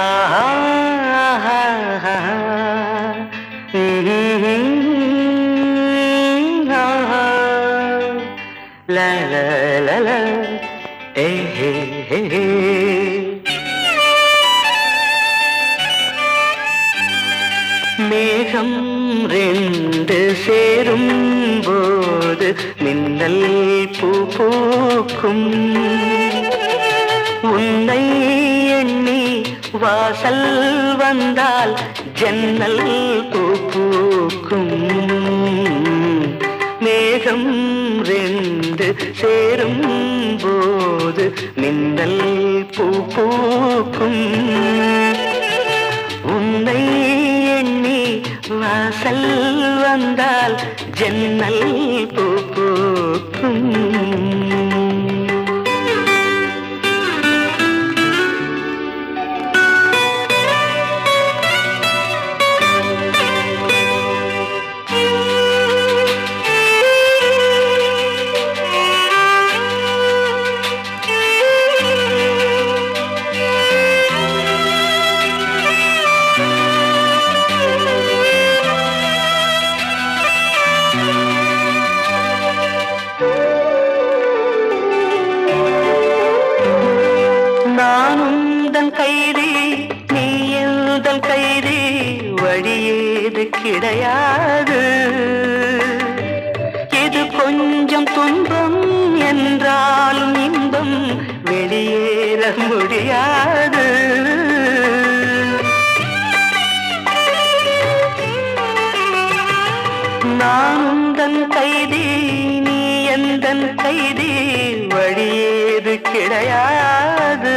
ஆஹா, ஆஹா, ஆஹா. ம்ஹும். ஆஹா. லா, லா, லா, மேகம் ரெண்டு சேரும் போது மின்னல் பூ பூக்கும் உன்னை வாசல் வந்தால் ஜன்னல் பூக்கும். மேகம் ரெண்டு சேரும் போது மின்னல் பூ பூக்கும். உன்னை எண்ணி வாசல் வந்தால் ஜன்னல் பூ பூக்கும். கிடையாது. இது கொஞ்சம் துன்பம் என்றாலும் இன்பம் வெளியேற முடியாது. நான் தன் கைதி நீ எந்தன் கைதி வழியேது கிடையாது.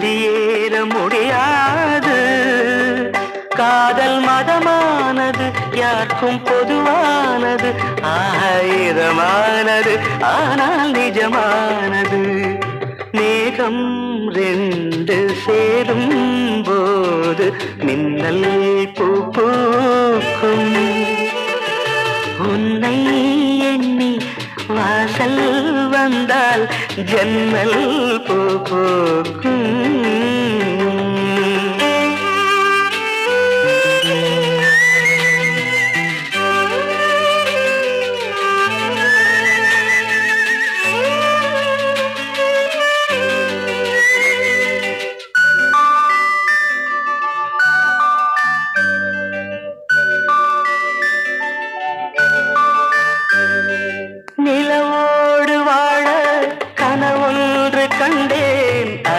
வெளியேற முடியாது. காதல் மதமானது யாருக்கும் பொதுவானது. ஆயிரமானது ஆனால் நிஜமானது. மேகம் ரெண்டு சேரும் போது மின்னல் பூ பூக்கும். வாசல் வந்தால் ஜன்னல் பூ பூக்கும்.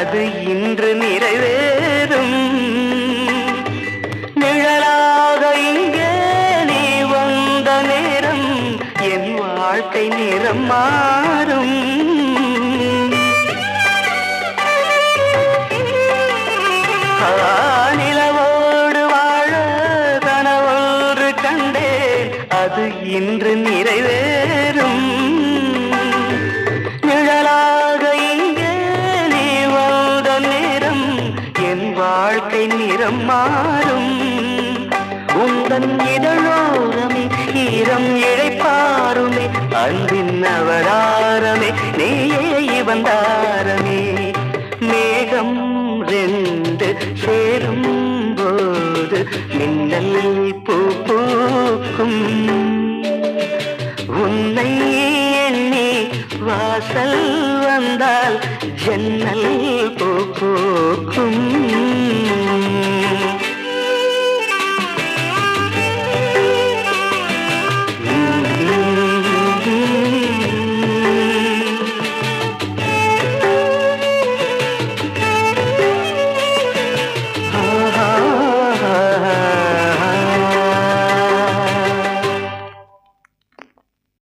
அது இன்று நிறைவேறும். நிழலாக இங்கே நீ வந்த நேரம் என் வாழ்க்கை நிறம் மாறும். ஆ, நிறம் மாறும் உந்தன் இதழோரமே ஈரம் இழைப்பாருமே. அன்பின் அவதாரமே நீயே இவந்தாரமே மேகம் ரெண்டு சேரும் போது மின்னல் பூ பூக்கும். உன்னை எண்ணி வாசல் வந்தால் ஜன்னல் பூ பூக்கும்.